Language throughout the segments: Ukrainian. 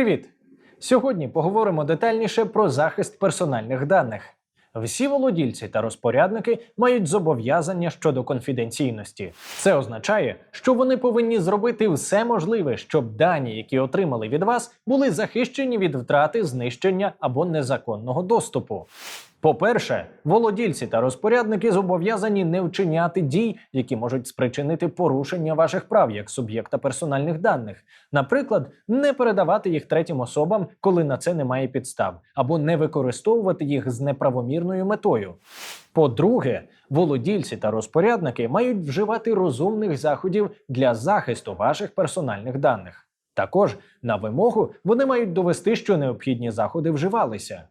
Привіт! Сьогодні поговоримо детальніше про захист персональних даних. Всі володільці та розпорядники мають зобов'язання щодо конфіденційності. Це означає, що вони повинні зробити все можливе, щоб дані, які отримали від вас, були захищені від втрати, знищення або незаконного доступу. По-перше, володільці та розпорядники зобов'язані не вчиняти дій, які можуть спричинити порушення ваших прав як суб'єкта персональних даних, наприклад, не передавати їх третім особам, коли на це немає підстав, або не використовувати їх з неправомірною метою. По-друге, володільці та розпорядники мають вживати розумних заходів для захисту ваших персональних даних. Також на вимогу вони мають довести, що необхідні заходи вживалися.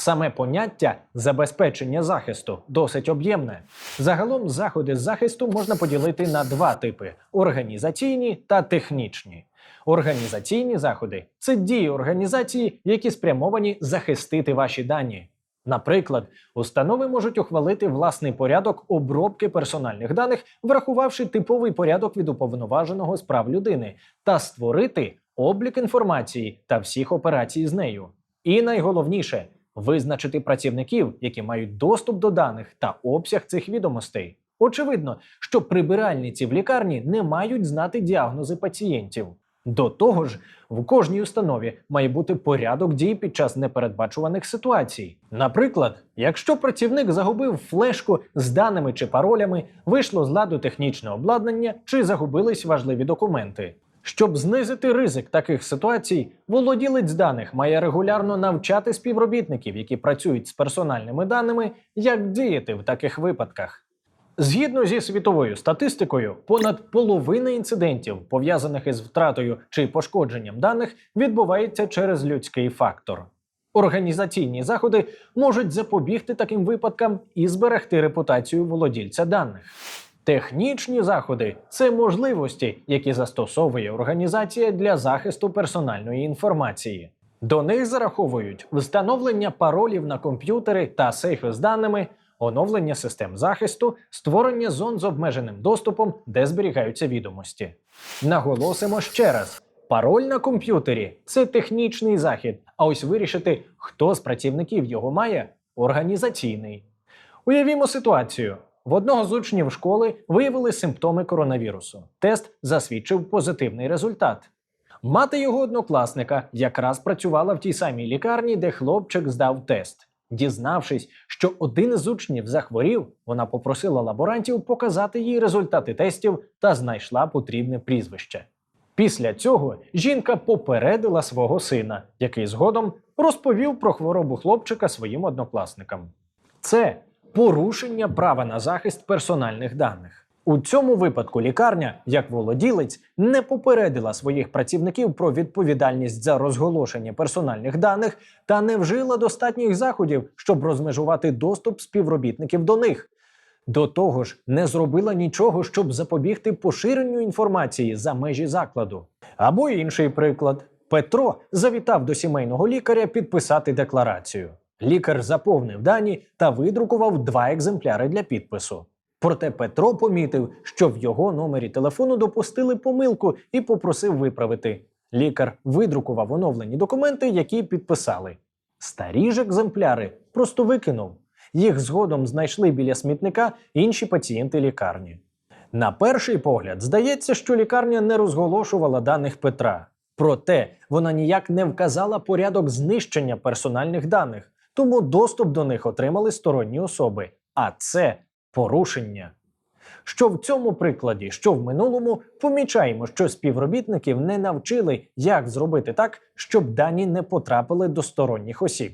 Саме поняття забезпечення захисту досить об'ємне. Загалом заходи захисту можна поділити на два типи: організаційні та технічні. Організаційні заходи це дії організації, які спрямовані захистити ваші дані. Наприклад, установи можуть ухвалити власний порядок обробки персональних даних, врахувавши типовий порядок від уповноваженого з прав людини, та створити облік інформації та всіх операцій з нею. І найголовніше визначити працівників, які мають доступ до даних та обсяг цих відомостей. Очевидно, що прибиральниці в лікарні не мають знати діагнози пацієнтів. До того ж, в кожній установі має бути порядок дій під час непередбачуваних ситуацій. Наприклад, якщо працівник загубив флешку з даними чи паролями, вийшло з ладу технічне обладнання чи загубились важливі документи. Щоб знизити ризик таких ситуацій, володілець даних має регулярно навчати співробітників, які працюють з персональними даними, як діяти в таких випадках. Згідно зі світовою статистикою, понад половина інцидентів, пов'язаних із втратою чи пошкодженням даних, відбувається через людський фактор. Організаційні заходи можуть запобігти таким випадкам і зберегти репутацію володільця даних. Технічні заходи це можливості, які застосовує організація для захисту персональної інформації. До них зараховують встановлення паролів на комп'ютери та сейфи з даними, оновлення систем захисту, створення зон з обмеженим доступом, де зберігаються відомості. Наголосимо ще раз: пароль на комп'ютері це технічний захід. А ось вирішити, хто з працівників його має організаційний. Уявімо ситуацію. В одного з учнів школи виявили симптоми коронавірусу. Тест засвідчив позитивний результат. Мати його однокласника якраз працювала в тій самій лікарні, де хлопчик здав тест. Дізнавшись, що один із учнів захворів, вона попросила лаборантів показати їй результати тестів та знайшла потрібне прізвище. Після цього жінка попередила свого сина, який згодом розповів про хворобу хлопчика своїм однокласникам. Це порушення права на захист персональних даних. У цьому випадку лікарня, як володілець, не попередила своїх працівників про відповідальність за розголошення персональних даних та не вжила достатніх заходів, щоб розмежувати доступ співробітників до них. До того ж, не зробила нічого, щоб запобігти поширенню інформації за межі закладу. Або інший приклад: Петро завітав до сімейного лікаря підписати декларацію. Лікар заповнив дані та видрукував два екземпляри для підпису. Проте Петро помітив, що в його номері телефону допустили помилку і попросив виправити. Лікар видрукував оновлені документи, які підписали. Старі ж екземпляри просто викинув. Їх згодом знайшли біля смітника інші пацієнти лікарні. На перший погляд, здається, що лікарня не розголошувала даних Петра. Проте вона ніяк не вказала порядок знищення персональних даних, тому доступ до них отримали сторонні особи. А це порушення. Що в цьому прикладі, що в минулому, помічаємо, що співробітників не навчили, як зробити так, щоб дані не потрапили до сторонніх осіб.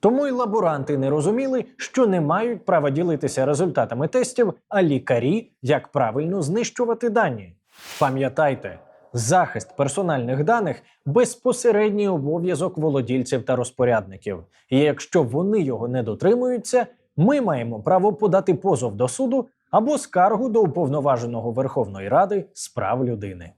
Тому й лаборанти не розуміли, що не мають права ділитися результатами тестів, а лікарі як правильно знищувати дані. Пам'ятайте, захист персональних даних безпосередній обов'язок володільців та розпорядників. І якщо вони його не дотримуються, ми маємо право подати позов до суду або скаргу до уповноваженого Верховної Ради з прав людини.